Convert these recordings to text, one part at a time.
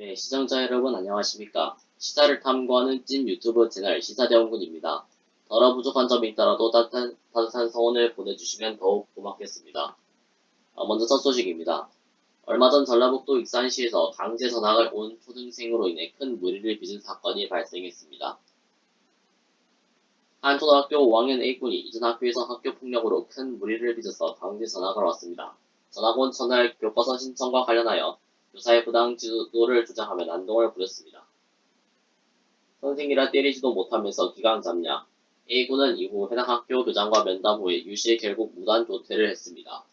네, 시청자 여러분 안녕하십니까? 시사를 탐구하는 찐 유튜브 채널 시사대원군입니다. 더러 부족한 점이 있더라도 따뜻한, 따뜻한 성원을 보내주시면 더욱 고맙겠습니다. 어, 먼저 첫 소식입니다. 얼마 전 전라북도 익산시에서 강제 전학을 온 초등생으로 인해 큰 무리를 빚은 사건이 발생했습니다. 한 초등학교 5학년 A군이 이전 학교에서 학교 폭력으로 큰 무리를 빚어서 강제 전학을 왔습니다. 전학 온 첫날 교과서 신청과 관련하여 교사의 부당 지도를 주장하며 난동을 부렸습니다. 선생이라 때리지도 못하면서 기강 잡냐. A군은 이후 해당 학교 교장과 면담 후에 유시에 결국 무단 조퇴를 했습니다.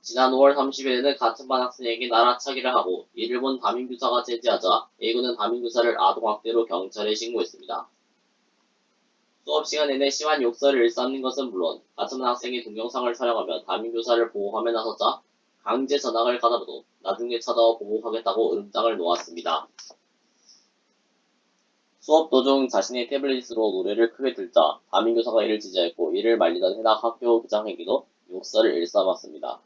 지난 5월 30일에는 같은 반 학생에게 나라차기를 하고 이를 본 담임교사가 제지하자 A군은 담임교사를 아동학대로 경찰에 신고했습니다. 수업 시간 내내 심한 욕설을 일삼는 것은 물론 같은 반 학생의 동영상을 촬영하며 담임교사를 보호하며 나서자 강제 전학을 가더라도 나중에 찾아와 보호하겠다고 음장을 놓았습니다. 수업 도중 자신의 태블릿으로 노래를 크게 들자 담임교사가 이를 지지했고 이를 말리던 해당 학교 교장에게도 욕설을 일삼았습니다.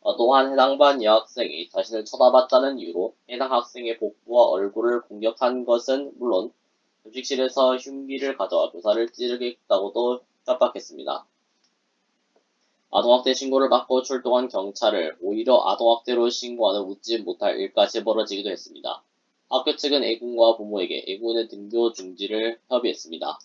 어, 또한 해당 반 여학생이 자신을 쳐다봤다는 이유로 해당 학생의 복부와 얼굴을 공격한 것은 물론 급식실에서 흉기를 가져와 교사를 찌르겠다고도 협박했습니다. 아동학대 신고를 받고 출동한 경찰을 오히려 아동학대로 신고하는 웃지 못할 일까지 벌어지기도 했습니다. 학교 측은 A군과 부모에게 A군의 등교 중지를 협의했습니다.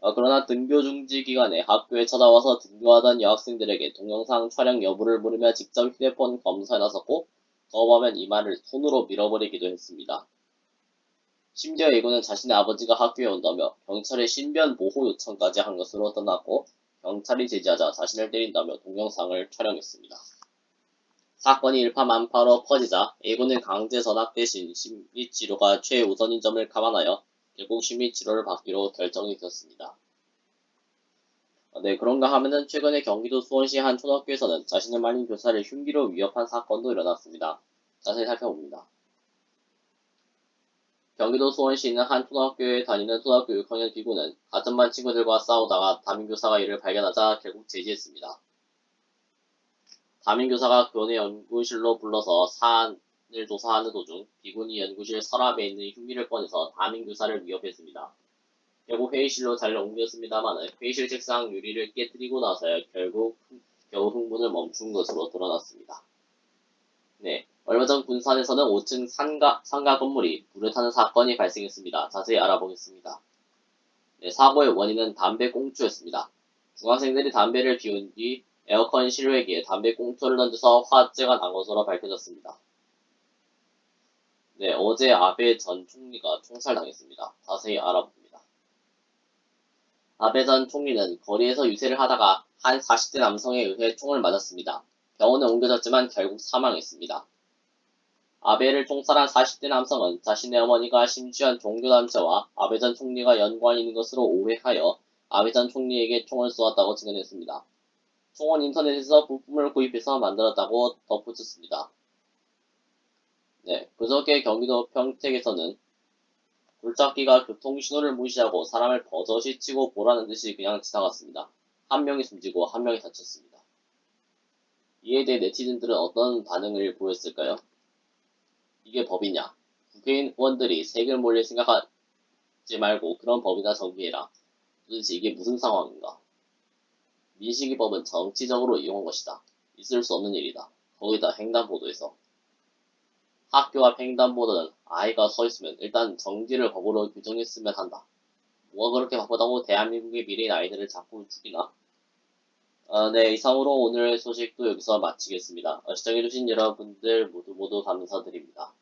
어, 그러나 등교 중지 기간에 학교에 찾아와서 등교하던 여학생들에게 동영상 촬영 여부를 물으며 직접 휴대폰 검사에 나섰고 더 보면 이마를 손으로 밀어버리기도 했습니다. 심지어 A군은 자신의 아버지가 학교에 온다며 경찰에 신변 보호 요청까지 한 것으로 드러났고 경찰이 제지하자 자신을 때린다며 동영상을 촬영했습니다. 사건이 일파만파로 퍼지자 A군은 강제 전학 대신 심리치료가 최우선인 점을 감안하여 결국 심리치료를 받기로 결정이 되었습니다. 어, 네, 그런가 하면은 최근에 경기도 수원시 한 초등학교에서는 자신을 말린 교사를 흉기로 위협한 사건도 일어났습니다. 자세히 살펴봅니다. 경기도 수원시 있는 한 초등학교에 다니는 초등학교 6학년 비구는 같은 반 친구들과 싸우다가 담임교사가 이를 발견하자 결국 제지했습니다. 담임교사가 교내 연구실로 불러서 사안을 조사하는 도중 비군이 연구실 서랍에 있는 흉기를 꺼내서 담임교사를 위협했습니다. 결국 회의실로 잘 옮겼습니다만 회의실 책상 유리를 깨뜨리고 나서야 결국 겨우 흥분을 멈춘 것으로 드러났습니다. 네, 얼마 전 군산에서는 5층 상가, 상가 건물이 불을 타는 사건이 발생했습니다. 자세히 알아보겠습니다. 네, 사고의 원인은 담배 꽁초였습니다. 중학생들이 담배를 피운 뒤 에어컨 실외기에 담배 꽁초를 던져서 화재가 난 것으로 밝혀졌습니다. 네, 어제 아베 전 총리가 총살당했습니다. 자세히 알아봅니다. 아베 전 총리는 거리에서 유세를 하다가 한 40대 남성에 의해 총을 맞았습니다. 병원에 옮겨졌지만 결국 사망했습니다. 아베를 총살한 40대 남성은 자신의 어머니가 심취한 종교 단체와 아베 전 총리가 연관이 있는 것으로 오해하여 아베 전 총리에게 총을 쏘았다고 증언했습니다. 총은 인터넷에서 부품을 구입해서 만들었다고 덧붙였습니다. 네, 그저께 경기도 평택에서는 굴착기가 교통신호를 무시하고 사람을 버젓이 치고 보라는 듯이 그냥 지나갔습니다. 한 명이 숨지고 한 명이 다쳤습니다. 이에 대해 네티즌들은 어떤 반응을 보였을까요? 이게 법이냐? 국회의원들이 세금을 몰릴 생각하지 말고 그런 법이나 정비해라. 도대체 이게 무슨 상황인가? 민식이 법은 정치적으로 이용한 것이다. 있을 수 없는 일이다. 거기다 횡단보도에서. 학교 앞 횡단보도는 아이가 서 있으면 일단 정지를 법으로 규정했으면 한다. 뭐가 그렇게 바쁘다고 대한민국의 미래인 아이들을 자꾸 죽이나? 어, 네, 이상으로 오늘 소식도 여기서 마치겠습니다. 어, 시청해주신 여러분들 모두 모두 감사드립니다.